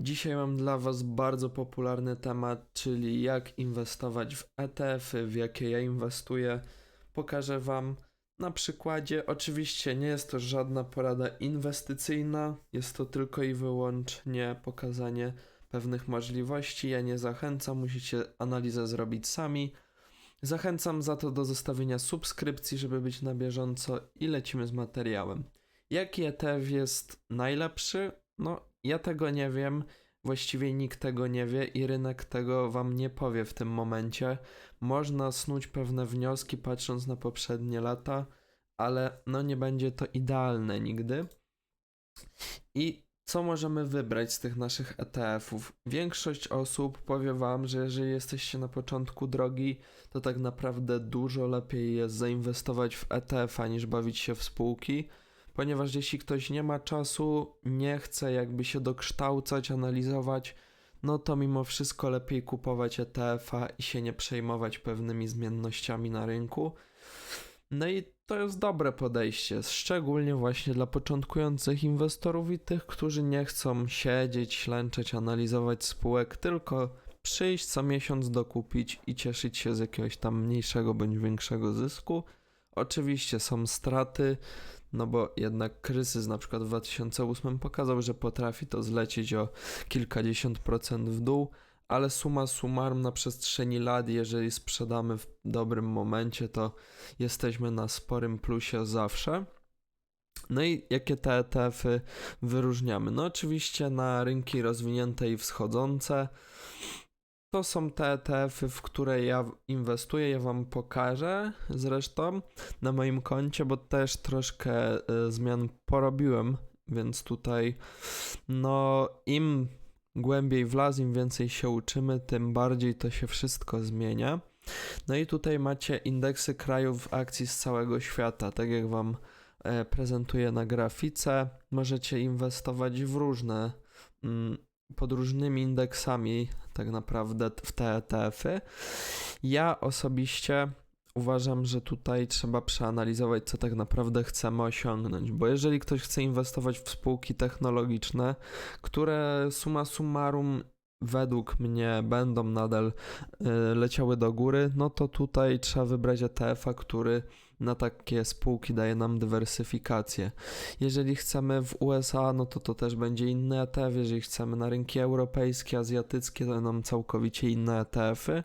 Dzisiaj mam dla Was bardzo popularny temat, czyli jak inwestować w ETF-y, w jakie ja inwestuję. Pokażę Wam na przykładzie. Oczywiście nie jest to żadna porada inwestycyjna, jest to tylko i wyłącznie pokazanie pewnych możliwości. Ja nie zachęcam, musicie analizę zrobić sami. Zachęcam za to do zostawienia subskrypcji, żeby być na bieżąco i lecimy z materiałem. Jaki ETF jest najlepszy? No, ja tego nie wiem. Właściwie nikt tego nie wie i rynek tego wam nie powie w tym momencie. Można snuć pewne wnioski patrząc na poprzednie lata, ale no nie będzie to idealne nigdy. I co możemy wybrać z tych naszych ETF-ów? Większość osób powie wam, że jeżeli jesteście na początku drogi, to tak naprawdę dużo lepiej jest zainwestować w ETF-a niż bawić się w spółki ponieważ jeśli ktoś nie ma czasu, nie chce jakby się dokształcać, analizować, no to mimo wszystko lepiej kupować ETF-a i się nie przejmować pewnymi zmiennościami na rynku. No i to jest dobre podejście, szczególnie właśnie dla początkujących inwestorów i tych, którzy nie chcą siedzieć, ślęczeć, analizować spółek, tylko przyjść co miesiąc dokupić i cieszyć się z jakiegoś tam mniejszego bądź większego zysku. Oczywiście są straty, no bo jednak kryzys na przykład w 2008 pokazał, że potrafi to zlecieć o kilkadziesiąt procent w dół, ale suma summarum na przestrzeni lat, jeżeli sprzedamy w dobrym momencie, to jesteśmy na sporym plusie zawsze. No i jakie te ETF-y wyróżniamy? No oczywiście na rynki rozwinięte i wschodzące to są te ETF-y, w które ja inwestuję. Ja Wam pokażę zresztą na moim koncie, bo też troszkę y, zmian porobiłem, więc tutaj no im głębiej w las, im więcej się uczymy, tym bardziej to się wszystko zmienia. No i tutaj macie indeksy krajów akcji z całego świata, tak jak Wam e, prezentuję na grafice. Możecie inwestować w różne mm, pod różnymi indeksami tak naprawdę w te ETF-y. Ja osobiście uważam, że tutaj trzeba przeanalizować, co tak naprawdę chcemy osiągnąć, bo jeżeli ktoś chce inwestować w spółki technologiczne, które suma summarum według mnie będą nadal y, leciały do góry, no to tutaj trzeba wybrać ETF-a, który na takie spółki daje nam dywersyfikację. Jeżeli chcemy w USA, no to to też będzie inny ETF. Jeżeli chcemy na rynki europejskie, azjatyckie, to będą całkowicie inne ETF-y.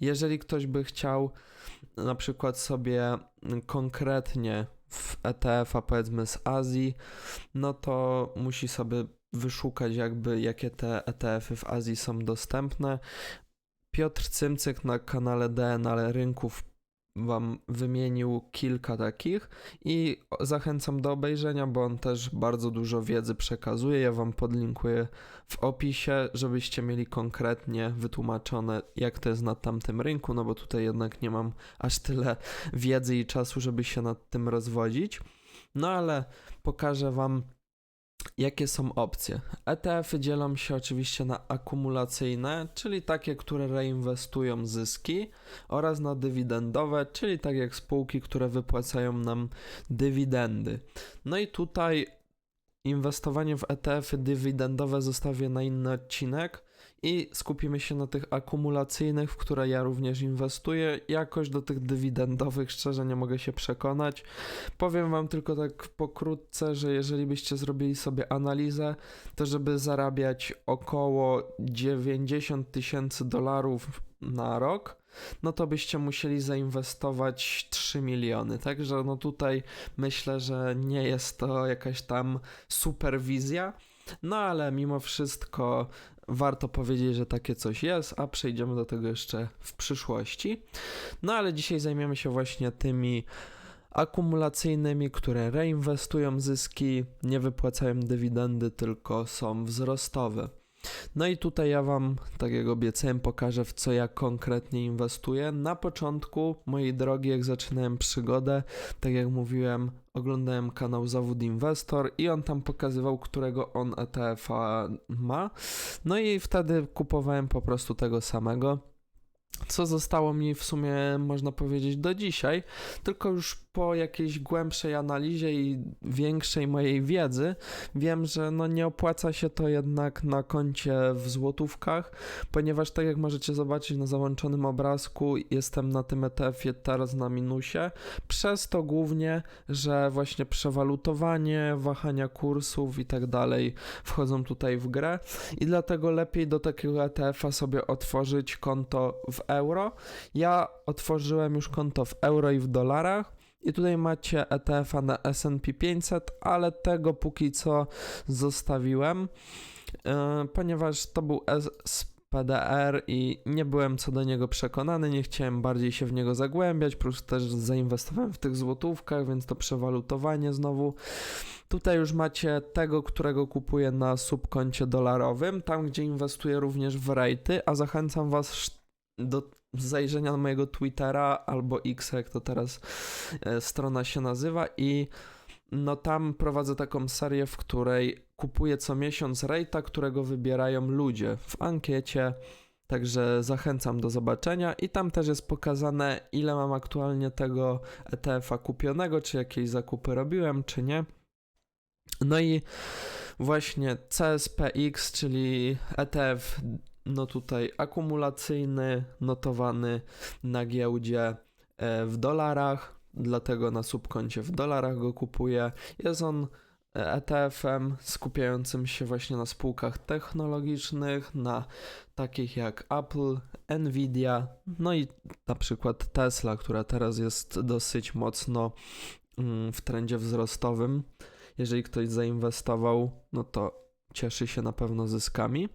Jeżeli ktoś by chciał na przykład sobie konkretnie w ETF-a powiedzmy z Azji, no to musi sobie wyszukać jakby jakie te ETF-y w Azji są dostępne. Piotr Cymcyk na kanale DNL Rynków Wam wymienił kilka takich i zachęcam do obejrzenia, bo on też bardzo dużo wiedzy przekazuje. Ja Wam podlinkuję w opisie, żebyście mieli konkretnie wytłumaczone, jak to jest na tamtym rynku, no bo tutaj jednak nie mam aż tyle wiedzy i czasu, żeby się nad tym rozwodzić. No ale pokażę Wam Jakie są opcje? ETF-y dzielą się oczywiście na akumulacyjne, czyli takie, które reinwestują zyski, oraz na dywidendowe, czyli tak jak spółki, które wypłacają nam dywidendy. No i tutaj inwestowanie w ETF-y dywidendowe zostawię na inny odcinek i skupimy się na tych akumulacyjnych, w które ja również inwestuję. Jakoś do tych dywidendowych szczerze nie mogę się przekonać. Powiem Wam tylko tak pokrótce, że jeżeli byście zrobili sobie analizę, to żeby zarabiać około 90 tysięcy dolarów na rok, no to byście musieli zainwestować 3 miliony. Także no tutaj myślę, że nie jest to jakaś tam superwizja. No ale mimo wszystko warto powiedzieć, że takie coś jest, a przejdziemy do tego jeszcze w przyszłości. No ale dzisiaj zajmiemy się właśnie tymi akumulacyjnymi, które reinwestują zyski, nie wypłacają dywidendy, tylko są wzrostowe. No i tutaj ja Wam, tak jak obiecałem, pokażę w co ja konkretnie inwestuję. Na początku, moi drogi, jak zaczynałem przygodę, tak jak mówiłem, oglądałem kanał Zawód Inwestor i on tam pokazywał, którego on ETF-a ma. No i wtedy kupowałem po prostu tego samego. Co zostało mi w sumie, można powiedzieć, do dzisiaj, tylko już po jakiejś głębszej analizie i większej mojej wiedzy wiem, że no nie opłaca się to jednak na koncie w złotówkach, ponieważ tak jak możecie zobaczyć na załączonym obrazku, jestem na tym ETF-ie teraz na minusie, przez to głównie, że właśnie przewalutowanie, wahania kursów i tak dalej wchodzą tutaj w grę i dlatego lepiej do takiego ETF-a sobie otworzyć konto w euro. Ja otworzyłem już konto w euro i w dolarach. I tutaj macie ETF-a na S&P 500, ale tego póki co zostawiłem, yy, ponieważ to był SPDR i nie byłem co do niego przekonany, nie chciałem bardziej się w niego zagłębiać, plus też zainwestowałem w tych złotówkach, więc to przewalutowanie znowu. Tutaj już macie tego, którego kupuję na subkoncie dolarowym, tam gdzie inwestuję również w rejty, a zachęcam Was do zajrzenia na mojego Twittera albo X, jak to teraz e, strona się nazywa i no tam prowadzę taką serię, w której kupuję co miesiąc rejta, którego wybierają ludzie w ankiecie. Także zachęcam do zobaczenia i tam też jest pokazane, ile mam aktualnie tego ETF-a kupionego, czy jakieś zakupy robiłem, czy nie. No i właśnie CSPX, czyli ETF, no tutaj akumulacyjny, notowany na giełdzie e, w dolarach, dlatego na subkoncie w dolarach go kupuję. Jest on e, ETF-em skupiającym się właśnie na spółkach technologicznych, na takich jak Apple, Nvidia, no i na przykład Tesla, która teraz jest dosyć mocno mm, w trendzie wzrostowym. Jeżeli ktoś zainwestował, no to cieszy się na pewno zyskami.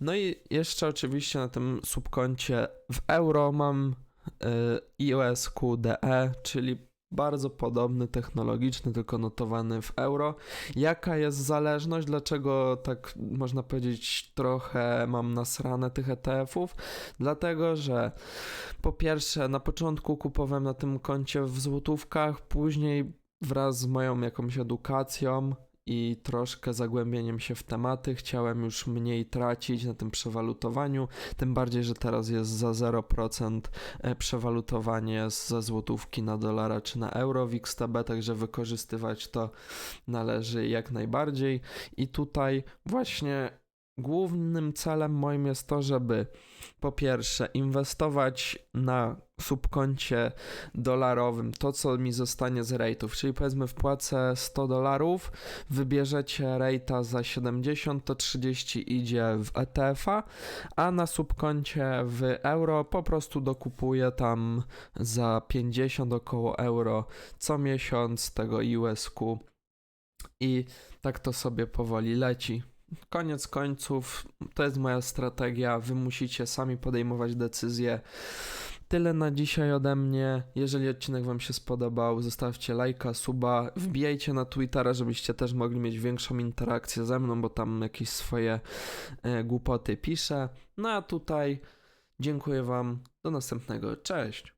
No i jeszcze oczywiście na tym subkoncie w euro mam y, IOSQDE, czyli bardzo podobny, technologiczny, tylko notowany w euro. Jaka jest zależność? Dlaczego tak można powiedzieć trochę mam nasrane tych ETF-ów? Dlatego, że po pierwsze na początku kupowałem na tym koncie w złotówkach, później wraz z moją jakąś edukacją i troszkę zagłębieniem się w tematy. Chciałem już mniej tracić na tym przewalutowaniu, tym bardziej, że teraz jest za 0% e, przewalutowanie ze złotówki na dolara czy na euro w XTB, także wykorzystywać to należy jak najbardziej. I tutaj właśnie głównym celem moim jest to, żeby po pierwsze inwestować na subkoncie dolarowym to, co mi zostanie z rejtów, czyli powiedzmy wpłacę 100 dolarów, wybierzecie rejta za 70, to 30 idzie w ETF-a, a na subkoncie w euro po prostu dokupuję tam za 50 około euro co miesiąc tego USQ i tak to sobie powoli leci. Koniec końców, to jest moja strategia. Wy musicie sami podejmować decyzje. Tyle na dzisiaj ode mnie. Jeżeli odcinek Wam się spodobał, zostawcie lajka, suba, wbijajcie na Twittera, żebyście też mogli mieć większą interakcję ze mną, bo tam jakieś swoje e, głupoty piszę. No a tutaj dziękuję Wam. Do następnego. Cześć.